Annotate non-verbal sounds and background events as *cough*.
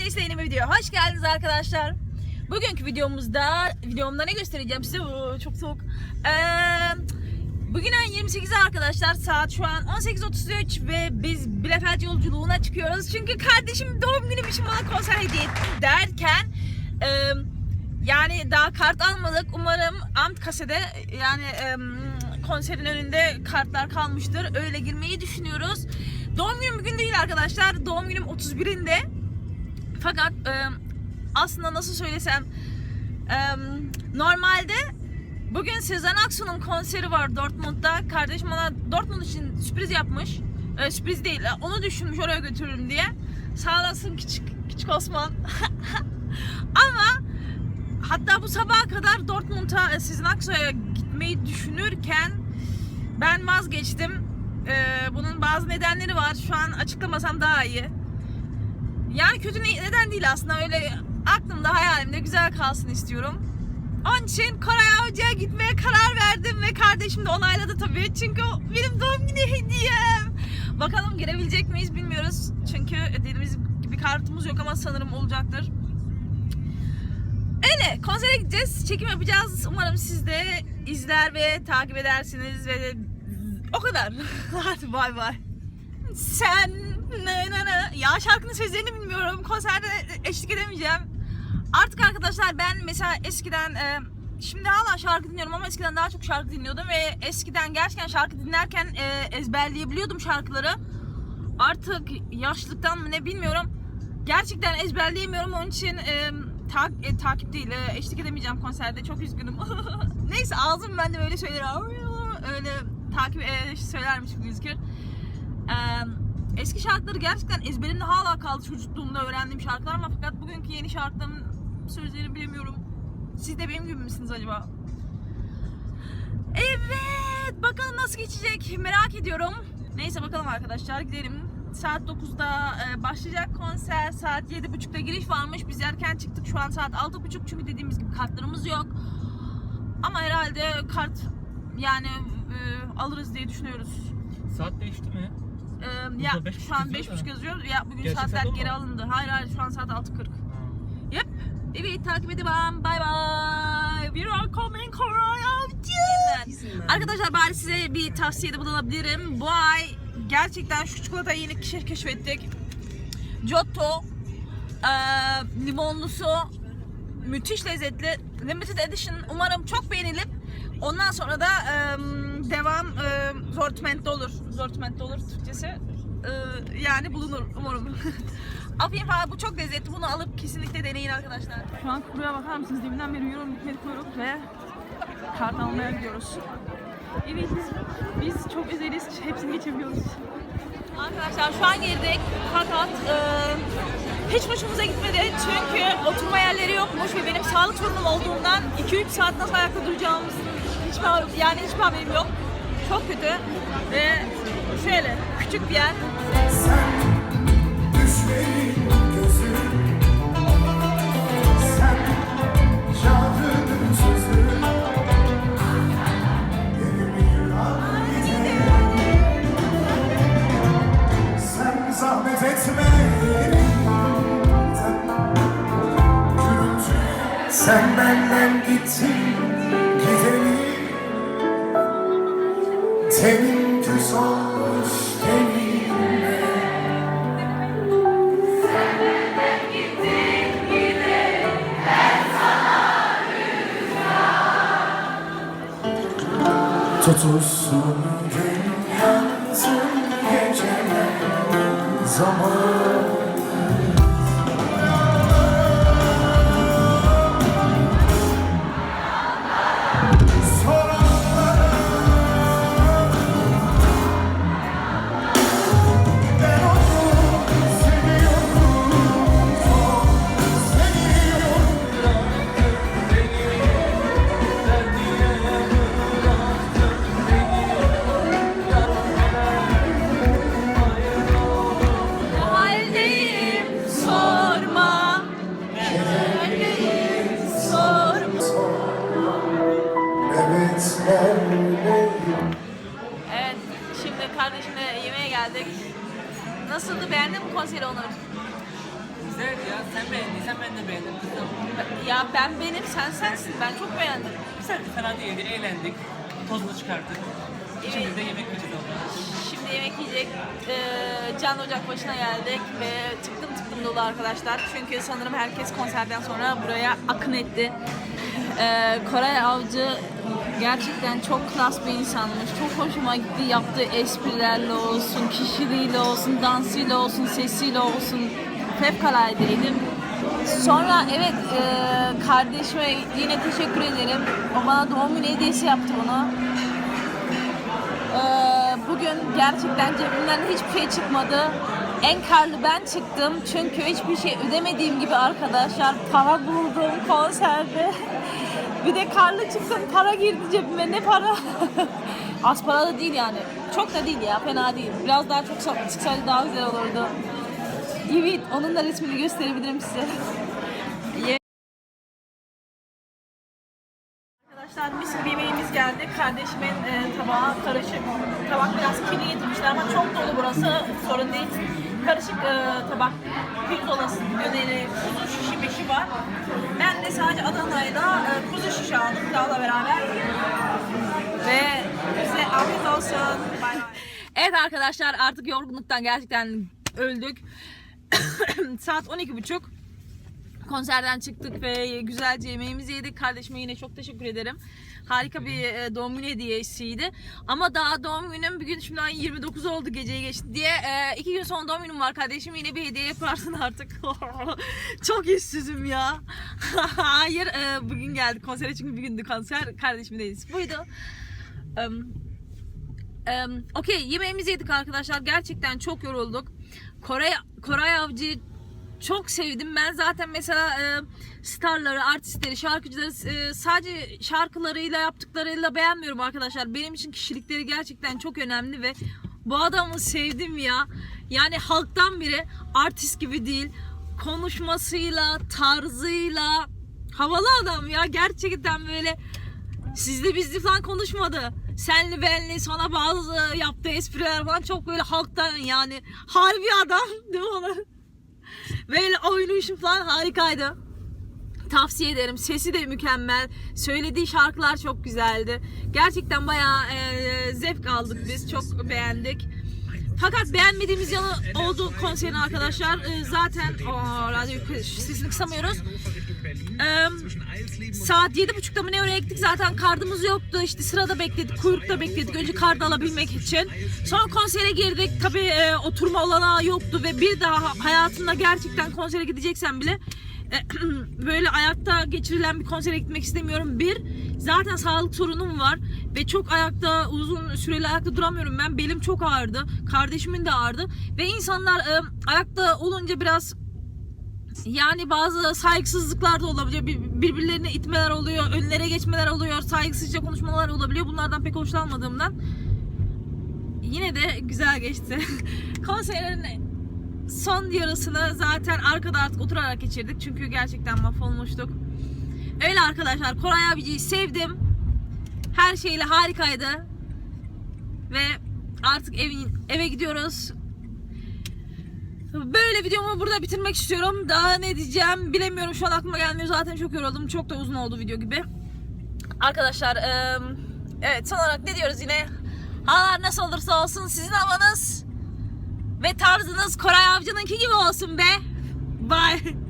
Neyse yeni bir video. Hoş geldiniz arkadaşlar. Bugünkü videomuzda, videomda ne göstereceğim size? Oo, çok soğuk. Ee, bugün ayın 28'i arkadaşlar. Saat şu an 18.33 ve biz Bielefeld yolculuğuna çıkıyoruz. Çünkü kardeşim doğum günüm için bana konser hediye etti derken e, yani daha kart almadık. Umarım Amt kasede yani e, konserin önünde kartlar kalmıştır. Öyle girmeyi düşünüyoruz. Doğum günüm bugün değil arkadaşlar. Doğum günüm 31'inde. Fakat e, aslında nasıl söylesem e, normalde bugün Sezen Aksu'nun konseri var Dortmund'da. Kardeşim bana Dortmund için sürpriz yapmış. E, sürpriz değil. e, Onu düşünmüş oraya götürürüm diye. Sağ olasın küçük, küçük Osman. *laughs* Ama hatta bu sabaha kadar Dortmund'a e, Sezen Aksu'ya gitmeyi düşünürken ben vazgeçtim. Ee, bunun bazı nedenleri var. Şu an açıklamasam daha iyi. Yani kötü ne- neden değil aslında. Öyle aklımda hayalimde güzel kalsın istiyorum. Onun için Koray Avcı'ya gitmeye karar verdim ve kardeşim de onayladı tabii. Çünkü benim doğum günü hediyem. Bakalım girebilecek miyiz bilmiyoruz. Çünkü dediğimiz gibi kartımız yok ama sanırım olacaktır. Öyle konsere gideceğiz. Çekim yapacağız. Umarım siz de izler ve takip edersiniz ve o kadar. *laughs* Hadi bay bay. Sen ne ne ne. Ya şarkının sözlerini bilmiyorum. Konserde eşlik edemeyeceğim. Artık arkadaşlar ben mesela eskiden e, şimdi hala şarkı dinliyorum ama eskiden daha çok şarkı dinliyordum ve eskiden gerçekten şarkı dinlerken e, ezberleyebiliyordum şarkıları. Artık yaşlıktan mı ne bilmiyorum. Gerçekten ezberleyemiyorum onun için e, ta- e, takip değil e, eşlik edemeyeceğim konserde çok üzgünüm. *laughs* Neyse ağzım ben de böyle söyler öyle takip e, söylermiş. E, eski şarkıları gerçekten ezberimde hala kaldı çocukluğumda öğrendiğim şarkılar ama fakat bugünkü yeni şarkıların sözlerini bilemiyorum. Siz de benim gibi misiniz acaba? Evet, bakalım nasıl geçecek merak ediyorum. Neyse bakalım arkadaşlar gidelim. Saat 9'da e, başlayacak konser. Saat 7.30'da giriş varmış. Biz erken çıktık. Şu an saat 6.30 çünkü dediğimiz gibi kartlarımız yok. Ama herhalde kart yani e, alırız diye düşünüyoruz. Saat değişti mi? Ya beş şu an buçuk yazıyor 5.30 da. yazıyor. Ya bugün Gerçek saatler mu? geri alındı. Hayır hayır şu an saat 6.40. Yep. Evet takip edemem. Bye bye. We are coming Avcı. Arkadaşlar bari size bir tavsiyede bulunabilirim. Bu ay gerçekten şu çikolatayı yeni keşf- keşfettik. Giotto eee, limonlusu müthiş lezzetli. Limited edition umarım çok beğenilip ondan sonra da eee, devam eee sortimentte olur. Sortimentte olur Türkçesi. Eee, yani bulunur umarım. *laughs* Afiyet falan bu çok lezzetli. Bunu alıp kesinlikle deneyin arkadaşlar. Şu an kuruya bakar mısınız? Deminden beri yürüyorum bitmedi kuyruk ve kart almaya gidiyoruz. Evet biz, biz çok üzeriz. Hepsini geçebiliyoruz. Arkadaşlar şu an girdik fakat e, hiç hoşumuza gitmedi çünkü oturma yerleri yokmuş ve benim sağlık sorunum olduğundan 2-3 saat nasıl ayakta duracağımız hiçbir, yani hiçbir haberim yok. Çok kötü ve şöyle küçük bir yer. Düşlerin gözü Sen şarkının sözü Yerimi al gidelim Sen zahmet etme elimden Gürültü Sen benden gittin Tenin küs olmuş tenimle Tutulsun gün yansın geceler zaman Nasıldı? Beğendin mi konseri Onur? Güzeldi ya. Sen beğendiysen ben de beğendim. Kızım. Ya ben benim, sen sensin. Ben çok beğendim. Güzeldi. Fena değildi. Eğlendik. Tozunu çıkarttık. Şimdi de yemek yiyeceğiz. Şimdi yemek yiyecek e, can ocak başına geldik ve tıktım tıktım dolu arkadaşlar. Çünkü sanırım herkes konserden sonra buraya akın etti. E, Koray Avcı gerçekten çok klas bir insanmış. Çok hoşuma gitti. Yaptığı esprilerle olsun, kişiliğiyle olsun, dansıyla olsun, sesiyle olsun. Fevkaladeydim. Sonra evet e, kardeşime yine teşekkür ederim. O bana doğum günü hediyesi yaptı bunu. Ee, bugün gerçekten cebimden hiçbir şey çıkmadı. En karlı ben çıktım çünkü hiçbir şey ödemediğim gibi arkadaşlar para buldum konserde. Bir de karlı çıktım para girdi cebime ne para. *laughs* Az para da değil yani. Çok da değil ya fena değil. Biraz daha çok çıksaydı daha güzel olurdu. Evet onun da resmini gösterebilirim size. *laughs* Arkadaşlar mis gibi yemeğimiz geldi. Kardeşimin e, tabağı karışık. Tabak biraz kirli getirmişler ama çok dolu burası. Sorun değil. Karışık e, tabak. Pirzolası, döneri, kuzu şişi beşi var. Ben de sadece Adana'yla e, kuzu şişi aldım pilavla beraber. Ve size afiyet olsun. Bay bay. Evet arkadaşlar artık yorgunluktan gerçekten öldük. *coughs* Saat 12.30 konserden çıktık ve güzelce yemeğimizi yedik. Kardeşime yine çok teşekkür ederim. Harika bir e, doğum günü hediyesiydi. Ama daha doğum günüm bugün şimdi ayın 29 oldu geceye geçti diye. E, iki gün sonra doğum günüm var kardeşim yine bir hediye yaparsın *laughs* artık. *laughs* çok yüzsüzüm ya. *laughs* Hayır e, bugün geldik konsere çünkü bir gündü konser. Kardeşimin hediyesi buydu. Okey yemeğimizi yedik arkadaşlar. Gerçekten çok yorulduk. Koray, Koray Avcı çok sevdim. Ben zaten mesela e, starları, artistleri, şarkıcıları e, sadece şarkılarıyla yaptıklarıyla beğenmiyorum arkadaşlar. Benim için kişilikleri gerçekten çok önemli ve bu adamı sevdim ya. Yani halktan biri artist gibi değil. Konuşmasıyla, tarzıyla havalı adam ya. Gerçekten böyle sizli bizli falan konuşmadı. Senli benli sana bazı yaptığı espriler falan çok böyle halktan yani harbi adam *laughs* değil mi? Böyle oynayışım falan harikaydı. Tavsiye ederim. Sesi de mükemmel. Söylediği şarkılar çok güzeldi. Gerçekten bayağı e, zevk aldık biz. Çok beğendik. Fakat beğenmediğimiz yanı oldu konserin arkadaşlar. E, zaten Aa, radyo sesini kısamıyoruz. E, saat yedi buçukta mı ne oraya gittik zaten kardımız yoktu. İşte sırada bekledik, kuyrukta bekledik. Önce kardı alabilmek için. Sonra konsere girdik. Tabii e, oturma olanağı yoktu ve bir daha hayatımda gerçekten konsere gideceksen bile e, *clears throat* böyle ayakta geçirilen bir konsere gitmek istemiyorum. Bir, zaten sağlık sorunum var ve çok ayakta uzun süreli ayakta duramıyorum ben. Belim çok ağrıdı. Kardeşimin de ağrıdı ve insanlar e, ayakta olunca biraz yani bazı saygısızlıklar da olabiliyor. Bir- Birbirlerini itmeler oluyor, önlere geçmeler oluyor, saygısızca konuşmalar olabiliyor. Bunlardan pek hoşlanmadığımdan yine de güzel geçti. *laughs* Konserin son yarısını zaten arkada artık oturarak geçirdik. Çünkü gerçekten mahvolmuştuk. Öyle arkadaşlar Koray abiciyi sevdim. Her şeyle harikaydı. Ve artık evin, eve gidiyoruz. Böyle videomu burada bitirmek istiyorum. Daha ne diyeceğim bilemiyorum. Şu an aklıma gelmiyor. Zaten çok yoruldum. Çok da uzun oldu video gibi. Arkadaşlar eee, evet son olarak ne diyoruz yine? Havalar nasıl olursa olsun sizin havanız ve tarzınız Koray Avcı'nınki gibi olsun be. Bye. *laughs*